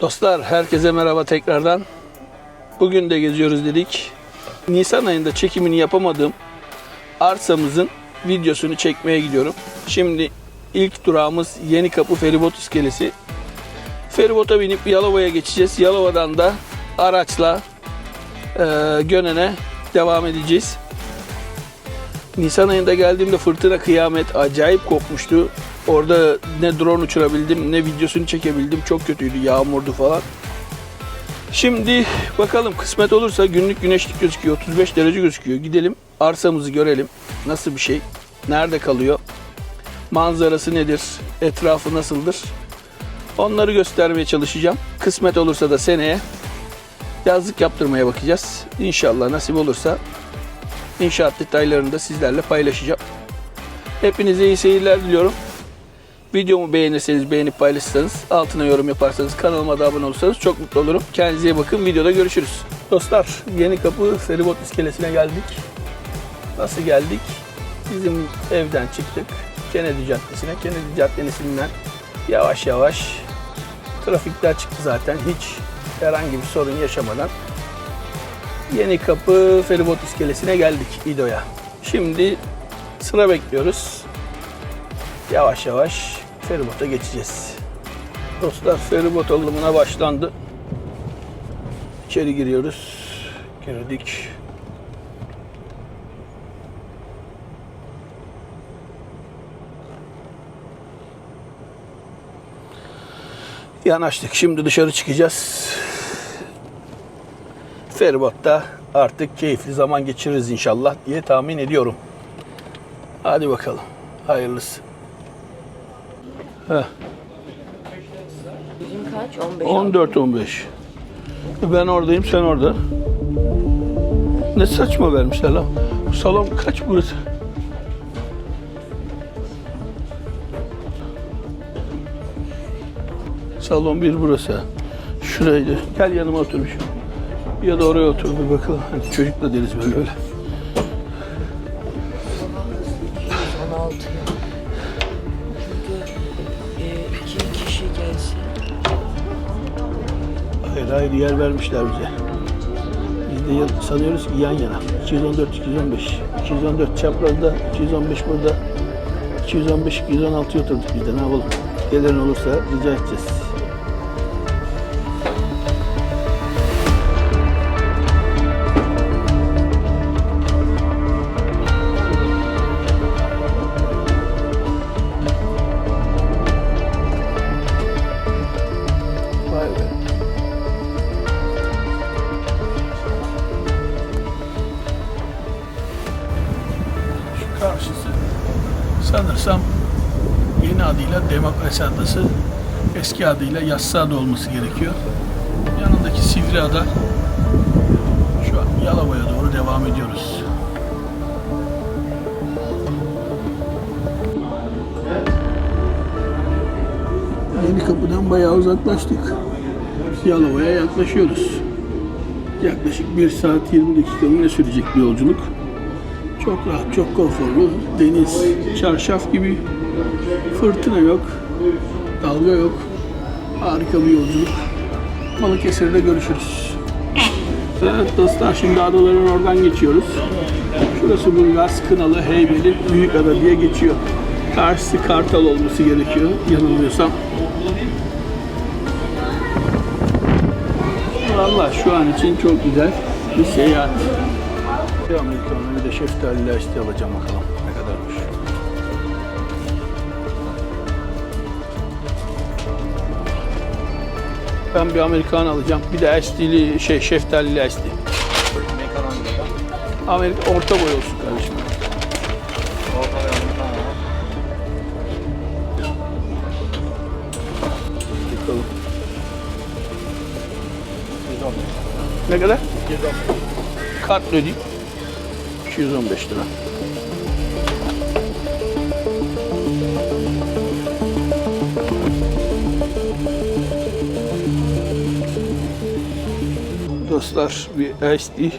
Dostlar herkese merhaba tekrardan. Bugün de geziyoruz dedik. Nisan ayında çekimini yapamadığım arsamızın videosunu çekmeye gidiyorum. Şimdi ilk durağımız Yeni Kapı Feribot iskelesi. Feribota binip Yalova'ya geçeceğiz. Yalova'dan da araçla e, Gönen'e devam edeceğiz. Nisan ayında geldiğimde fırtına kıyamet acayip kopmuştu. Orada ne drone uçurabildim ne videosunu çekebildim. Çok kötüydü yağmurdu falan. Şimdi bakalım kısmet olursa günlük güneşlik gözüküyor. 35 derece gözüküyor. Gidelim arsamızı görelim. Nasıl bir şey? Nerede kalıyor? Manzarası nedir? Etrafı nasıldır? Onları göstermeye çalışacağım. Kısmet olursa da seneye yazlık yaptırmaya bakacağız. İnşallah nasip olursa inşaat detaylarını da sizlerle paylaşacağım. Hepinize iyi seyirler diliyorum. Videomu beğenirseniz, beğenip paylaşırsanız, altına yorum yaparsanız, kanalıma da abone olursanız çok mutlu olurum. Kendinize bakın. Videoda görüşürüz. Dostlar, Yeni Kapı Feribot iskelesine geldik. Nasıl geldik? Bizim evden çıktık. Kennedy Caddesi'ne. Kennedy Caddesi'nden yavaş yavaş trafikler çıktı zaten. Hiç herhangi bir sorun yaşamadan Yeni Kapı Feribot iskelesine geldik İdo'ya. Şimdi sıra bekliyoruz. Yavaş yavaş feribota geçeceğiz. Dostlar feribot alımına başlandı. İçeri giriyoruz. Girdik. Yanaştık. Şimdi dışarı çıkacağız. Feribotta artık keyifli zaman geçiririz inşallah diye tahmin ediyorum. Hadi bakalım. Hayırlısı. Bizim kaç? 15. 14 15. Ben oradayım, sen orada. Ne saçma vermişler lan. Salon kaç burası? Salon bir burası. Şuraydı. Gel yanıma otur bir şu. Ya da oraya otur bir bakalım. Hani çocuk da deriz böyle öyle. Hayır yer vermişler bize. Biz de sanıyoruz ki yan yana. 214, 215. 214 çaprazda, 215 burada. 215, 216 oturduk biz de ne yapalım. Gelen olursa rica edeceğiz. Karşısı sanırsam yeni adıyla Demokrasi Adası, eski adıyla Yassıada olması gerekiyor. Yanındaki Sivri Ada şu an Yalova'ya doğru devam ediyoruz. Yeni kapıdan bayağı uzaklaştık. Yalova'ya yaklaşıyoruz. Yaklaşık 1 saat 20 dakika mı ne sürecek bir yolculuk. Çok rahat, çok konforlu. Deniz, çarşaf gibi. Fırtına yok. Dalga yok. Harika bir yolculuk. Balıkesir'de görüşürüz. Evet dostlar şimdi adaların oradan geçiyoruz. Şurası Burgaz, Kınalı, Heybeli, Büyükada diye geçiyor. Karşısı Kartal olması gerekiyor yanılmıyorsam. Valla şu an için çok güzel bir seyahat. Bir de şeftali laşti alacağım bakalım ne kadarmış. Ben bir Amerikan alacağım. Bir de iced'li şey şeftali iced Amerika orta boy olsun kardeşim. Ne kadar? 215. Kart ödeyeyim. 215 lira. Dostlar bir iced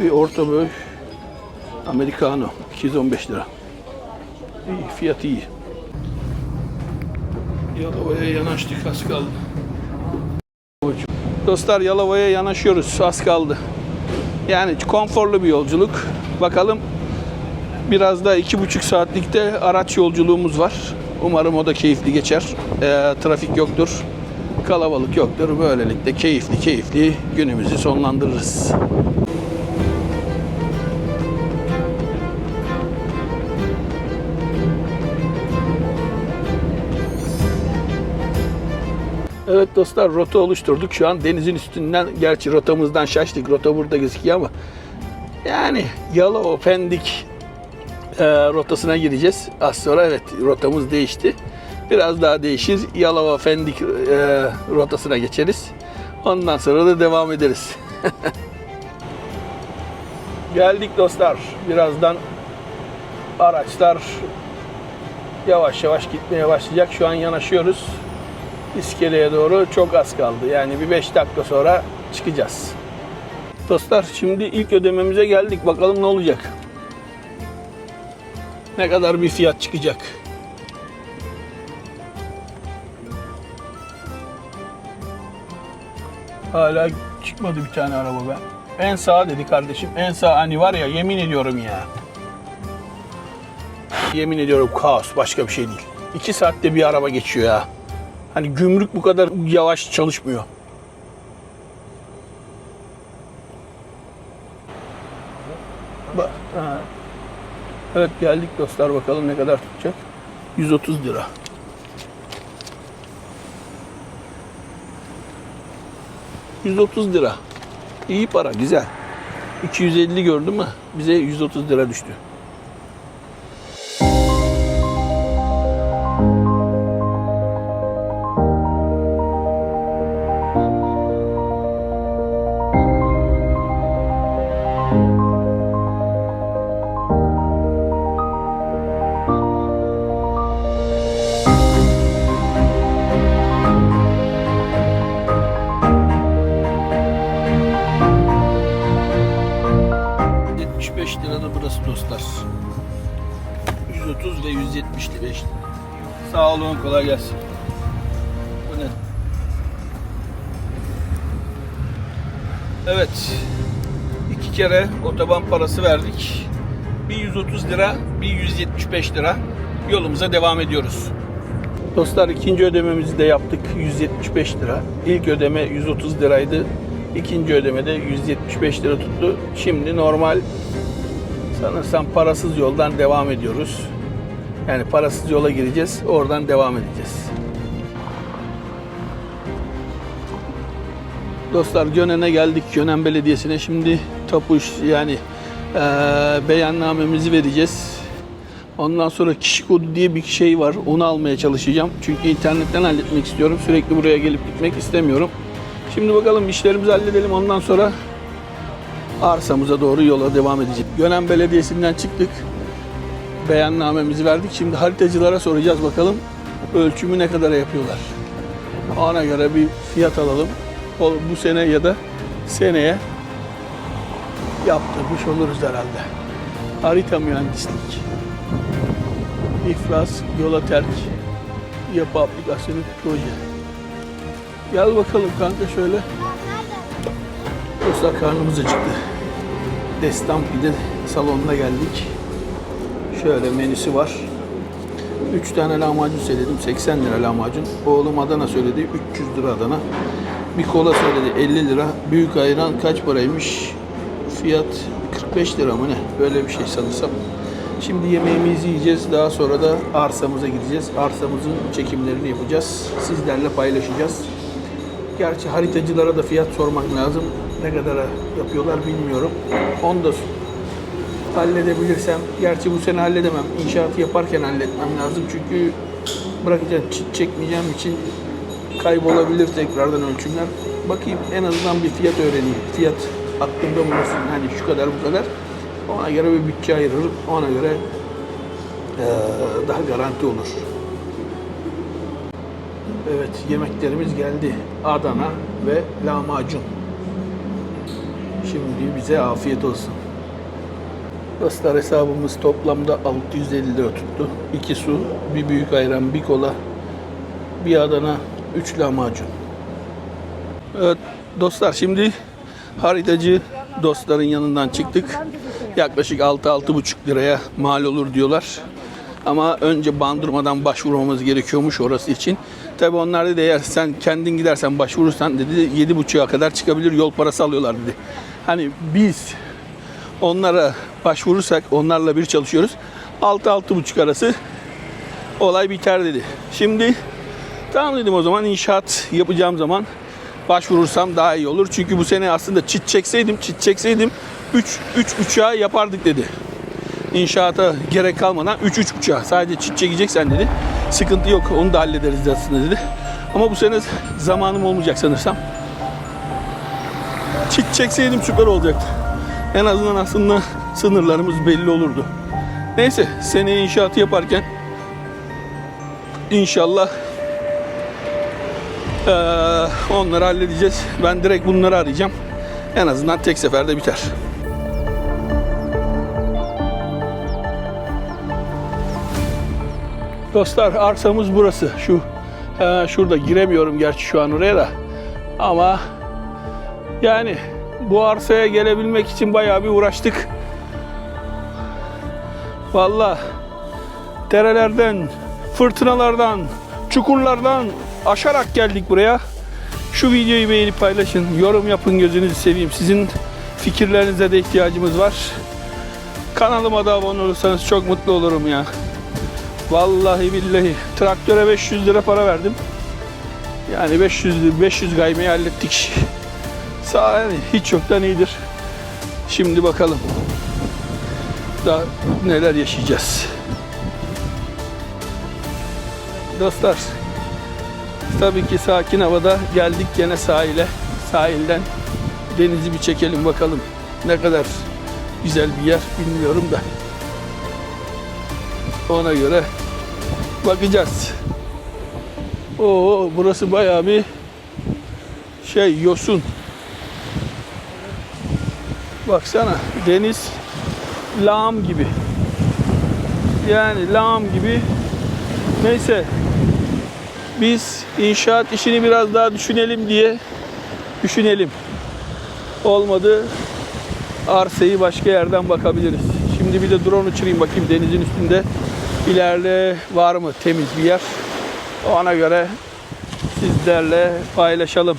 bir orta boy Americano 215 lira. İyi, fiyatı iyi. Yalova'ya yanaştık az kaldı. Dostlar Yalova'ya yanaşıyoruz. Az kaldı. Yani konforlu bir yolculuk. Bakalım biraz da iki buçuk saatlikte araç yolculuğumuz var. Umarım o da keyifli geçer. Ee, trafik yoktur. Kalabalık yoktur. Böylelikle keyifli keyifli günümüzü sonlandırırız. Evet dostlar rota oluşturduk. Şu an denizin üstünden gerçi rotamızdan şaştık. Rota burada gözüküyor ama yani Yalova Pendik e, rotasına gireceğiz. Az sonra evet rotamız değişti. Biraz daha değişir. Yalova Pendik e, rotasına geçeriz. Ondan sonra da devam ederiz. Geldik dostlar. Birazdan araçlar yavaş yavaş gitmeye başlayacak. Şu an yanaşıyoruz. İskeleye doğru çok az kaldı. Yani bir 5 dakika sonra çıkacağız. Dostlar şimdi ilk ödememize geldik. Bakalım ne olacak. Ne kadar bir fiyat çıkacak. Hala çıkmadı bir tane araba be. En sağ dedi kardeşim. En sağ hani var ya yemin ediyorum ya. Yemin ediyorum kaos başka bir şey değil. İki saatte bir araba geçiyor ya. Hani gümrük bu kadar yavaş çalışmıyor. Evet geldik dostlar bakalım ne kadar tutacak. 130 lira. ...130 lira. İyi para, güzel. 250 gördüm mü? Bize 130 lira düştü. 130 ve 175 lira. Sağ olun, kolay gelsin. Bu ne? Evet. iki kere otoban parası verdik. Bir 130 lira, bir 175 lira. Yolumuza devam ediyoruz. Dostlar ikinci ödememizi de yaptık 175 lira. İlk ödeme 130 liraydı. İkinci ödeme de 175 lira tuttu. Şimdi normal sanırsam parasız yoldan devam ediyoruz. Yani parasız yola gireceğiz. Oradan devam edeceğiz. Dostlar Gönen'e geldik. Gönen Belediyesi'ne şimdi tapuş yani eee beyannamemizi vereceğiz. Ondan sonra kişi kodu diye bir şey var. Onu almaya çalışacağım. Çünkü internetten halletmek istiyorum. Sürekli buraya gelip gitmek istemiyorum. Şimdi bakalım işlerimizi halledelim. Ondan sonra arsamıza doğru yola devam edeceğiz. Gönen Belediyesi'nden çıktık. Beyannamemizi verdik. Şimdi haritacılara soracağız bakalım ölçümü ne kadar yapıyorlar. Ona göre bir fiyat alalım. Bu sene ya da seneye yaptırmış oluruz herhalde. Harita mühendislik. İflas, yola terk, yapı aplikasyonu proje. Gel bakalım kanka şöyle. Dostlar karnımız acıktı. Destan pide salonuna geldik. Şöyle menüsü var. 3 tane lahmacun söyledim. 80 lira lahmacun. Oğlum Adana söyledi. 300 lira Adana. Bir kola söyledi 50 lira. Büyük ayran kaç paraymış? Fiyat 45 lira mı ne? Böyle bir şey sanırsam. Şimdi yemeğimizi yiyeceğiz. Daha sonra da arsamıza gideceğiz. Arsamızın çekimlerini yapacağız. Sizlerle paylaşacağız. Gerçi haritacılara da fiyat sormak lazım. Ne kadara yapıyorlar bilmiyorum. Onu da halledebilirsem, gerçi bu sene halledemem. İnşaatı yaparken halletmem lazım. Çünkü bırakacağım, çit çekmeyeceğim için kaybolabilir tekrardan ölçümler. Bakayım en azından bir fiyat öğreneyim. Fiyat aklımda bulunsun. Hani şu kadar bu kadar. Ona göre bir bütçe ayırırım. Ona göre daha garanti olur. Evet yemeklerimiz geldi. Adana ve lahmacun. Şimdi bize afiyet olsun. Dostlar hesabımız toplamda 650 lira tuttu. 2 su, bir büyük ayran, bir kola, bir Adana, 3 lahmacun. Evet dostlar şimdi haritacı dostların yanından çıktık. Yaklaşık 6-6,5 liraya mal olur diyorlar. Ama önce bandırmadan başvurmamız gerekiyormuş orası için. Tabi onlar dedi eğer sen kendin gidersen başvurursan dedi 7,5'a kadar çıkabilir yol parası alıyorlar dedi. Hani biz onlara başvurursak onlarla bir çalışıyoruz. 6-6,5 arası olay biter dedi. Şimdi tamam dedim o zaman inşaat yapacağım zaman başvurursam daha iyi olur. Çünkü bu sene aslında çit çekseydim, çit çekseydim 3 3 uçağı yapardık dedi. İnşaata gerek kalmadan 3 3 uçağı sadece çit çekeceksen dedi. Sıkıntı yok. Onu da hallederiz aslında dedi. Ama bu sene zamanım olmayacak sanırsam. Çit çekseydim süper olacaktı. En azından aslında sınırlarımız belli olurdu. Neyse seneye inşaatı yaparken inşallah eee, onları halledeceğiz. Ben direkt bunları arayacağım. En azından tek seferde biter. Dostlar arsamız burası. Şu eee, şurada giremiyorum gerçi şu an oraya da. Ama yani bu arsaya gelebilmek için bayağı bir uğraştık. Vallahi derelerden, fırtınalardan, çukurlardan aşarak geldik buraya. Şu videoyu beğenip paylaşın, yorum yapın gözünüzü seveyim. Sizin fikirlerinize de ihtiyacımız var. Kanalıma da abone olursanız çok mutlu olurum ya. Vallahi billahi traktöre 500 lira para verdim. Yani 500 lira- 500 gaymeyi hallettik. Sağ hiç yoktan iyidir. Şimdi bakalım. Daha neler yaşayacağız. Dostlar tabii ki sakin havada geldik gene sahile. Sahilden denizi bir çekelim bakalım. Ne kadar güzel bir yer bilmiyorum da. Ona göre bakacağız. Oo burası bayağı bir şey yosun. Baksana deniz lağım gibi. Yani lağım gibi. Neyse biz inşaat işini biraz daha düşünelim diye düşünelim. Olmadı arsayı başka yerden bakabiliriz. Şimdi bir de drone uçurayım bakayım denizin üstünde ileride var mı temiz bir yer. Ona göre sizlerle paylaşalım.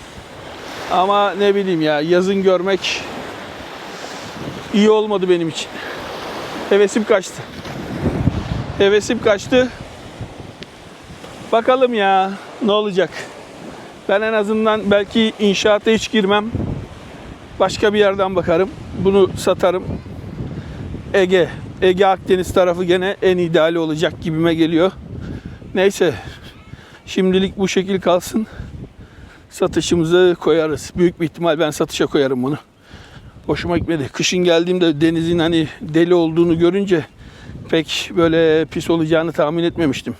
Ama ne bileyim ya yazın görmek iyi olmadı benim için. Hevesim kaçtı. Hevesim kaçtı. Bakalım ya ne olacak. Ben en azından belki inşaata hiç girmem. Başka bir yerden bakarım. Bunu satarım. Ege, Ege Akdeniz tarafı gene en ideali olacak gibime geliyor. Neyse. Şimdilik bu şekil kalsın. Satışımızı koyarız. Büyük bir ihtimal ben satışa koyarım bunu hoşuma gitmedi. Kışın geldiğimde denizin hani deli olduğunu görünce pek böyle pis olacağını tahmin etmemiştim.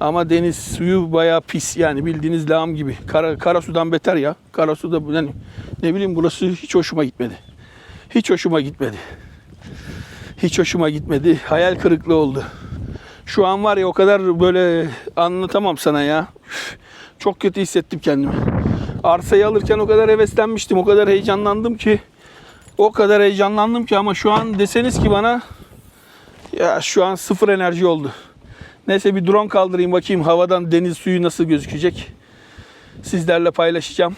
Ama deniz suyu bayağı pis yani bildiğiniz lağım gibi. Kara, kara sudan beter ya. Kara suda yani ne bileyim burası hiç hoşuma gitmedi. Hiç hoşuma gitmedi. Hiç hoşuma gitmedi. Hayal kırıklığı oldu. Şu an var ya o kadar böyle anlatamam sana ya. Çok kötü hissettim kendimi. Arsayı alırken o kadar heveslenmiştim, o kadar heyecanlandım ki o kadar heyecanlandım ki ama şu an deseniz ki bana ya şu an sıfır enerji oldu. Neyse bir drone kaldırayım bakayım havadan deniz suyu nasıl gözükecek. Sizlerle paylaşacağım.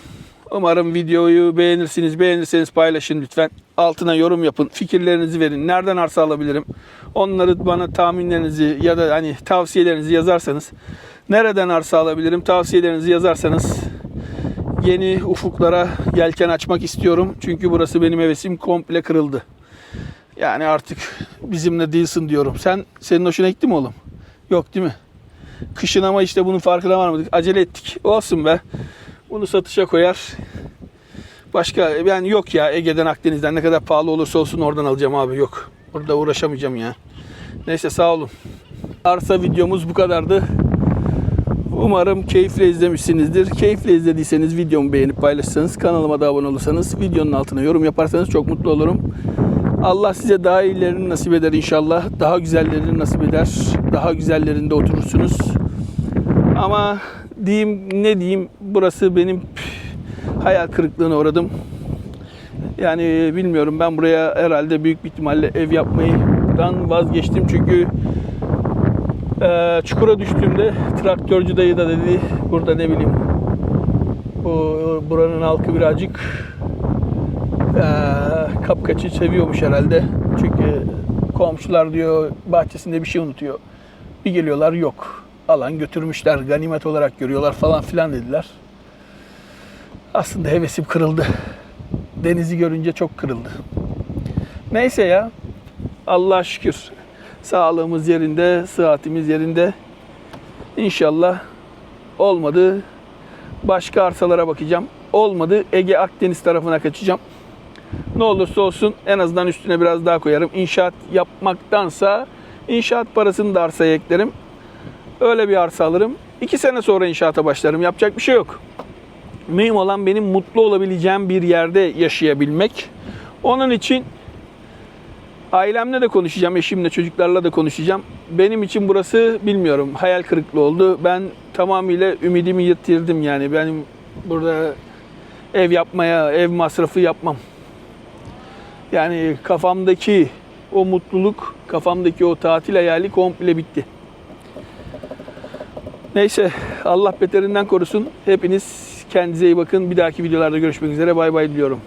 Umarım videoyu beğenirsiniz. Beğenirseniz paylaşın lütfen. Altına yorum yapın. Fikirlerinizi verin. Nereden arsa alabilirim? Onları bana tahminlerinizi ya da hani tavsiyelerinizi yazarsanız nereden arsa alabilirim? Tavsiyelerinizi yazarsanız yeni ufuklara yelken açmak istiyorum. Çünkü burası benim hevesim komple kırıldı. Yani artık bizimle değilsin diyorum. Sen senin hoşuna gitti mi oğlum? Yok değil mi? Kışın ama işte bunun farkına varmadık. Acele ettik. Olsun be. Bunu satışa koyar. Başka yani yok ya Ege'den Akdeniz'den ne kadar pahalı olursa olsun oradan alacağım abi yok. Burada uğraşamayacağım ya. Neyse sağ olun. Arsa videomuz bu kadardı. Umarım keyifle izlemişsinizdir. Keyifle izlediyseniz videomu beğenip paylaşırsanız, kanalıma da abone olursanız, videonun altına yorum yaparsanız çok mutlu olurum. Allah size daha iyilerini nasip eder inşallah. Daha güzellerini nasip eder. Daha güzellerinde oturursunuz. Ama diyeyim ne diyeyim burası benim hayal kırıklığına uğradım. Yani bilmiyorum ben buraya herhalde büyük bir ihtimalle ev yapmaydan vazgeçtim çünkü eee, çukura düştüğümde traktörcü dayı da dedi burada ne bileyim bu buranın halkı birazcık eee kapkaçı seviyormuş herhalde. Çünkü komşular diyor bahçesinde bir şey unutuyor. Bir geliyorlar yok. Alan götürmüşler ganimet olarak görüyorlar falan filan dediler. Aslında hevesim kırıldı. Denizi görünce çok kırıldı. Neyse ya. Allah'a şükür. Sağlığımız yerinde, sıhhatimiz yerinde. İnşallah olmadı. Başka arsalara bakacağım. Olmadı Ege Akdeniz tarafına kaçacağım. Ne olursa olsun en azından üstüne biraz daha koyarım. İnşaat yapmaktansa inşaat parasını da arsaya eklerim. Öyle bir arsa alırım. İki sene sonra inşaata başlarım. Yapacak bir şey yok. Mühim olan benim mutlu olabileceğim bir yerde yaşayabilmek. Onun için ailemle de konuşacağım, eşimle, çocuklarla da konuşacağım. Benim için burası bilmiyorum, hayal kırıklığı oldu. Ben tamamıyla ümidimi yitirdim yani. Benim burada ev yapmaya, ev masrafı yapmam. Yani kafamdaki o mutluluk, kafamdaki o tatil hayali komple bitti. Neyse Allah beterinden korusun. Hepiniz kendinize iyi bakın. Bir dahaki videolarda görüşmek üzere. Bay bay diliyorum.